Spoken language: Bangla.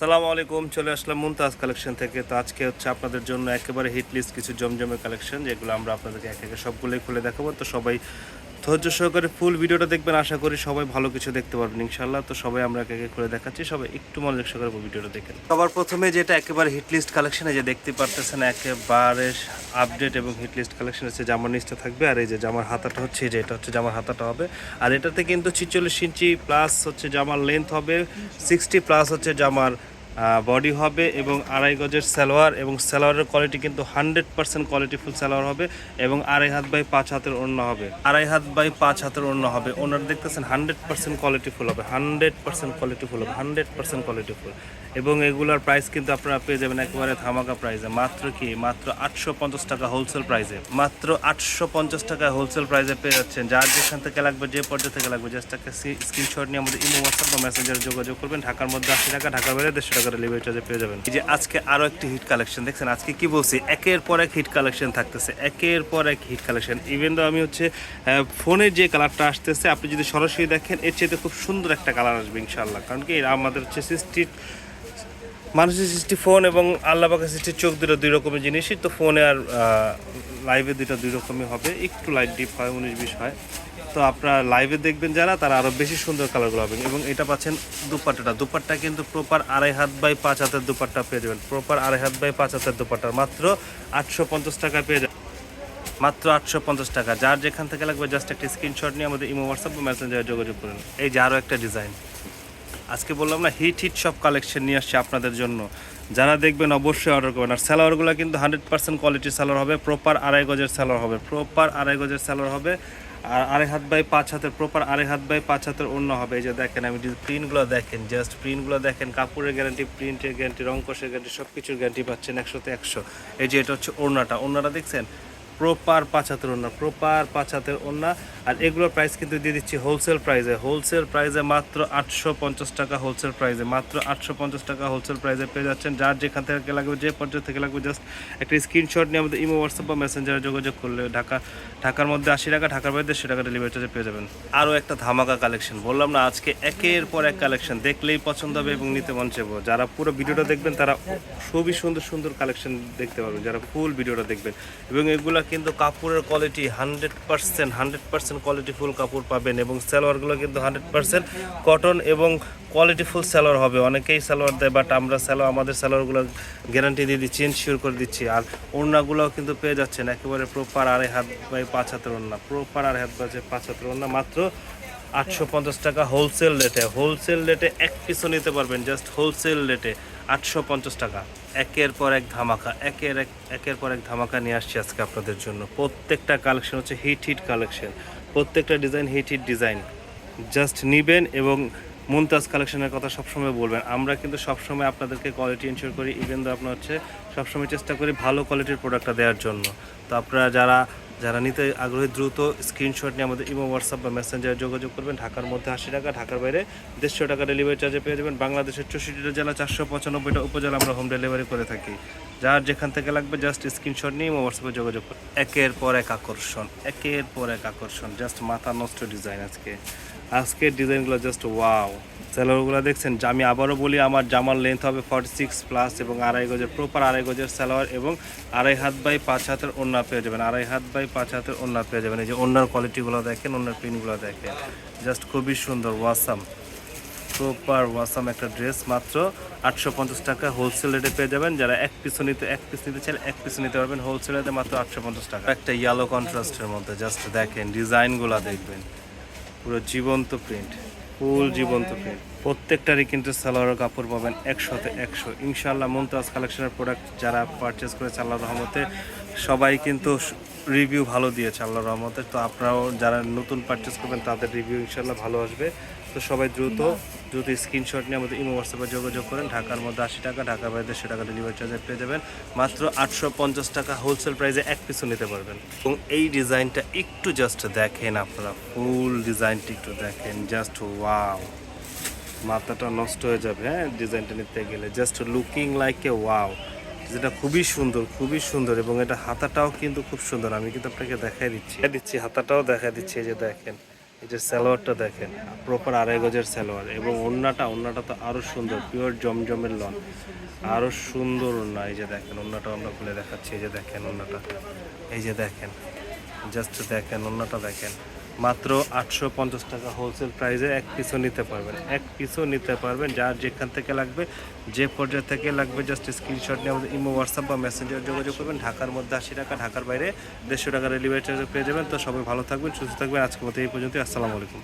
সালামু আলাইকুম, চলে আসলাম মুমতাজ কালেকশন থেকে। তো আজকে হচ্ছে আপনাদের জন্য একেবারে হিট লিস্ট কিছু জমজমে কালেকশন, যেগুলো আমরা আপনাদেরকে এক একে সবগুলোই খুলে দেখাবো। তো সবাই ধৈর্য সহকারে ফুল ভিডিওটা দেখবেন, আশা করি সবাই ভালো কিছু দেখতে পারবেন ইনশাল্লাহ তো সবাই আমরা এক করে দেখাচ্ছি, সবাই একটু মনোযোগ সহকারে ভিডিওটা দেখেন সবার প্রথমে যেটা একেবারে হিট লিস্ট কালেকশনে যে দেখতে পারতেছেন, একেবারে আপডেট এবং হিট লিস্ট কালেকশন হচ্ছে জামার নিচটা থাকবে, আর এই যে জামার হাতাটা হচ্ছে যে এটা হচ্ছে জামার হাতাটা হবে। আর এটাতে কিন্তু ছিচল্লিশ ইঞ্চি প্লাস হচ্ছে জামার লেন্থ হবে সিক্সটি প্লাস হচ্ছে জামার বডি হবে এবং আড়াই গজের সালোয়ার এবং সালোয়ারের কোয়ালিটি কিন্তু হান্ড্রেড পার্সেন্ট কোয়ালিটিফুল সালোয়ার হবে এবং আড়াই হাত বাই পাঁচ হাতের অন্য হবে। আড়াই হাত বাই পাঁচ হাতের অন্য হবে। ওনার দেখতেছেন হান্ড্রেড পার্সেন্ট কোয়ালিটিফুল হবে। হান্ড্রেড পার্সেন্ট কোয়ালিটিফুল হবে। হান্ড্রেড পার্সেন্ট কোয়ালিটিফুল এবং এগুলোর প্রাইস কিন্তু আপনারা পেয়ে যাবেন একেবারে ধামাকা প্রাইসে মাত্র কি? মাত্র আটশো পঞ্চাশ টাকা হোলসেল প্রাইসে মাত্র আটশো পঞ্চাশ টাকা হোলসেল প্রাইসে পেয়ে যাচ্ছেন। যার যেখান থেকে লাগবে, যে পর্যায়ে থেকে লাগবে জাস্ট একটা স্ক্রিনশট নিয়ে আমাদের ইমো হোয়াটসঅ্যাপ বা মেসেঞ্জারে যোগাযোগ করবেন। ঢাকার মধ্যে আশি টাকা, ঢাকার বাইরে দেড়শো টাকা। ডেলিভারি চার্জে পেয়ে যাবেন। এই যে আজকে আরও একটি হিট কালেকশন দেখছেন? আজকে কি বলছি? একের পর এক হিট কালেকশন থাকতেছে। একের পর এক হিট কালেকশন ইভেন তো আমি হচ্ছে ফোনের যে কালারটা আসতেছে, আপনি যদি সরাসরি দেখেন, এর চেয়ে খুব সুন্দর একটা কালার আসবে ইনশাল্লাহ কারণ কি আমাদের হচ্ছে সৃষ্টি মানুষের সৃষ্টি ফোন এবং আল্লাহ পাকের সৃষ্টি চোখ দুটো দুই রকমের জিনিসই, তো ফোনে আর লাইভে দুটো দুই রকমই হবে। একটু লাইট ডিপ হয়, উনিশ, বিশ হয়। তো আপনারা লাইভে দেখবেন যারা, তারা আরও বেশি সুন্দর কালারগুলো পাবেন। এবং এটা পাচ্ছেন দুপাট্টাটা। দুপাট্টা কিন্তু প্রপার আড়াই হাত বাই পাঁচ হাতের দুপাট্টা পেয়ে যাবেন। প্রপার আড়াই হাত বাই পাঁচ হাতের দুপাট্টা। মাত্র আটশো পঞ্চাশ টাকা পেয়ে যাবেন। মাত্র আটশো পঞ্চাশ টাকা। যার যেখান থেকে লাগবে জাস্ট একটা স্ক্রিনশট নিয়ে আমাদের ইমো হোয়াটসঅ্যাপ বা মেসেঞ্জারে যোগাযোগ করুন। এই যে আরও একটা ডিজাইন আজকে বললাম না হিট হিট সব কালেকশন নিয়ে আসছে আপনাদের জন্য। যারা দেখবেন, অবশ্যই অর্ডার করবেন। আর স্যালোয়ারগুলো কিন্তু হান্ড্রেড পার্সেন্ট কোয়ালিটির স্যালোয়ার হবে। প্রপার আড়াই গজের স্যালোয়ার হবে। প্রপার আড়াই গজের স্যালোয়ার হবে। আর আড়াই হাত বাই পাঁচ হাতের প্রপার আড়াই হাত বাই পাঁচ হাতের অন্য হবে। এই যে দেখেন, আমি যদি প্রিন্টগুলো দেখেন জাস্ট প্রিন্টগুলো দেখেন, কাপড়ের গ্যারান্টি প্রিন্টের গ্যারান্টি রং কষের গ্যারান্টি সব কিছুর গ্যারান্টি পাচ্ছেন একশোতে একশো। এই যে এটা হচ্ছে ওড়নাটা ওড়নাটা দেখছেন? প্রপার পাঁচ হাতের ওড়না, প্রপার পাঁচ হাতের ওড়না। আর এগুলোর প্রাইস কিন্তু দিয়ে দিচ্ছি হোলসেল প্রাইসে হোলসেল প্রাইসে মাত্র আটশো পঞ্চাশ টাকা হোলসেল প্রাইসে মাত্র আটশো পঞ্চাশ টাকা হোলসেল প্রাইসে পেয়ে যাচ্ছেন। যার যেখান থেকে লাগবে, যে পর্যায়ে থেকে লাগবে জাস্ট একটা স্ক্রিনশট নিয়ে আমাদের ইমো, হোয়াটসঅ্যাপ বা মেসেঞ্জারে যোগাযোগ করলে ঢাকা, ঢাকার মধ্যে আশি টাকা, ঢাকার বাইরে দেড়শো টাকা ডেলিভারি চার্জে পেয়ে যাবেন। আরও একটা ধামাকা কালেকশন বললাম না, আজকে একের পর এক কালেকশন দেখলেই পছন্দ হবে এবং নিতে মন চাইব। যারা পুরো ভিডিওটা দেখবেন, তারা খুবই সুন্দর সুন্দর কালেকশন দেখতে পারবেন। যারা ফুল ভিডিওটা দেখবেন। এবং এগুলো কিন্তু কাপড়ের quality hundred percent hundred percent quality full কাপড় পাবেন এবং সালোয়ারগুলো কিন্তু হান্ড্রেড পারসেন্ট কটন এবং কোয়ালিটিফুল সালোয়ার হবে। অনেকেই সালোয়ার দেয় বাট আমরা সালোয়ার আমাদের সালোয়ারগুলো গ্যারান্টি দিয়ে দিচ্ছি ইনশিওর করে দিচ্ছি। আর ওড়নাগুলোও কিন্তু পেয়ে যাচ্ছেন, একেবারে প্রপার আড়াই হাত বাই পাঁচ হাতের ওড়না প্রপার আড়াই হাত বাজে পাঁচ হাতের ওড়না, মাত্র আটশো পঞ্চাশ টাকা হোলসেল রেটে হোলসেল রেটে এক পিসও নিতে পারবেন জাস্ট হোলসেল রেটে আটশো পঞ্চাশ টাকা। একের পর এক ধামাকা, একের এক, একের পর এক ধামাকা নিয়ে আসছি আজকে আপনাদের জন্য। প্রত্যেকটা কালেকশন হচ্ছে হিট হিট কালেকশন প্রত্যেকটা design hit hit design just নিবেন এবং মুমতাজ কালেকশনের কথা সবসময় বলবেন। আমরা কিন্তু সবসময় আপনাদেরকে কোয়ালিটি ইনশিওর করি ইভেন তো আপনার হচ্ছে সবসময় চেষ্টা করি ভালো কোয়ালিটির প্রোডাক্টটা দেওয়ার জন্য। তো আপনারা যারা যারা নিতে আগ্রহী, দ্রুত স্ক্রিনশট নিয়ে আমাদের ইমো হোয়াটসঅ্যাপ বা মেসেঞ্জারে যোগাযোগ করবেন। ঢাকার মধ্যে আশি টাকা, ঢাকার বাইরে দেড়শো টাকা ডেলিভারি চার্জে পেয়ে যাবেন। বাংলাদেশের চৌষট্টিটা জেলা, চারশো পঁচানব্বইটা উপজেলা আমরা হোম ডেলিভারি করে থাকি। যার যেখান থেকে লাগবে জাস্ট স্ক্রিনশট নিয়ে ইমো হোয়াটসঅ্যাপে যোগাযোগ করুন। একের পর এক আকর্ষণ, একের পর এক আকর্ষণ জাস্ট মাথা নষ্ট ডিজাইন আজকে। আজকের ডিজাইনগুলো জাস্ট ওয়াও স্যালোয়ারগুলো দেখছেন আমি আবারও বলি, আমার জামার লেন্থ হবে ফর্টি সিক্স প্লাস এবং আড়াই গজের প্রপার আড়াই গজের সালোয়ার এবং আড়াই হাত বাই পাঁচ হাতের ওড়না পেয়ে যাবেন, আড়াই হাত বাই পাঁচ হাতের ওড়না পেয়ে যাবেন। এই যে ওড়নার কোয়ালিটিগুলো দেখেন, ওড়নার প্রিন্টগুলো দেখেন। জাস্ট খুবই সুন্দর ওয়াসাম প্রপার ওয়াসাম একটা ড্রেস মাত্র আটশো পঞ্চাশ টাকা হোলসেল রেটে পেয়ে যাবেন। যারা এক পিছু নিতে, এক পিস নিতে চাইলে এক পিছু নিতে পারবেন হোলসেল রেটে মাত্র আটশো পঞ্চাশ টাকা। একটা ইয়েলো কন্ট্রাস্টের মধ্যে জাস্ট দেখেন ডিজাইনগুলো দেখবেন। পুরো জীবন্ত প্রিন্ট ফুল জীবন্ত প্রিন্ট প্রত্যেকটারই কিন্তু সালোয়ার কাপড় পাবেন একশোতে একশো। ইনশাল্লাহ মুমতাজ কালেকশনের প্রোডাক্ট যারা পারচেস করেছে আল্লাহ রহমতে সবাই কিন্তু রিভিউ ভালো দিয়েছে আল্লাহ রহমতে। তো আপনারাও যারা নতুন পারচেস করবেন, তাদের রিভিউ ইনশাল্লাহ ভালো আসবে। তো সবাই দ্রুত দ্রুত স্ক্রিনশট নিয়ে আমাদের ইমো হোয়াটসঅ্যাপে যোগাযোগ করেন। ঢাকার মধ্যে আশি টাকা, ঢাকার বাইরে দেড়শো টাকা ডেলিভারি চার্জে পেয়ে যাবেন। মাত্র আটশো পঞ্চাশ টাকা হোলসেল প্রাইসে এক পিসও নিতে পারবেন। এবং এই ডিজাইনটা একটু জাস্ট দেখেন আপনারা ফুল ডিজাইনটা একটু দেখেন জাস্ট ওয়াও মাথাটা নষ্ট হয়ে যাবে হ্যাঁ? ডিজাইনটা নিতে গেলে just looking like a wow যেটা খুবই সুন্দর খুবই সুন্দর এবং এটা হাতাটাও কিন্তু খুব সুন্দর। আমি কিন্তু আপনাকে দেখাই দিচ্ছি। দিচ্ছি, হাতাটাও দেখা দিচ্ছি, এই যে দেখেন। এই যে স্যালোয়ারটা দেখেন, প্রপার আড়াই গজের সালোয়ার এবং ওন্নাটা ওন্নাটা তো আরও সুন্দর পিওর জমজমের লন। আরও সুন্দর ওন্না, এই যে দেখেন, ওন্নাটা আমরা খুলে দেখাচ্ছি, এই যে দেখেন ওন্নাটা। এই যে দেখেন জাস্ট দেখেন, ওন্নাটা দেখেন। মাত্র আটশো পঞ্চাশ টাকা হোলসেল প্রাইসে এক পিসও নিতে পারবেন। এক পিসও নিতে পারবেন। যার যেখান থেকে লাগবে, যে পর্যায়ে থেকে লাগবে জাস্ট স্ক্রিনশট নিয়ে আমাদের ইমো হোয়াটসঅ্যাপ বা মেসেঞ্জার যোগাযোগ করবেন। ঢাকার মধ্যে আশি টাকা, ঢাকার বাইরে দেড়শো টাকা ডেলিভারি চার্জ পেয়ে যাবেন। তো সবাই ভালো থাকবেন, সুস্থ থাকবেন। আজকের মতো এই পর্যন্ত আসসালামু আলাইকুম।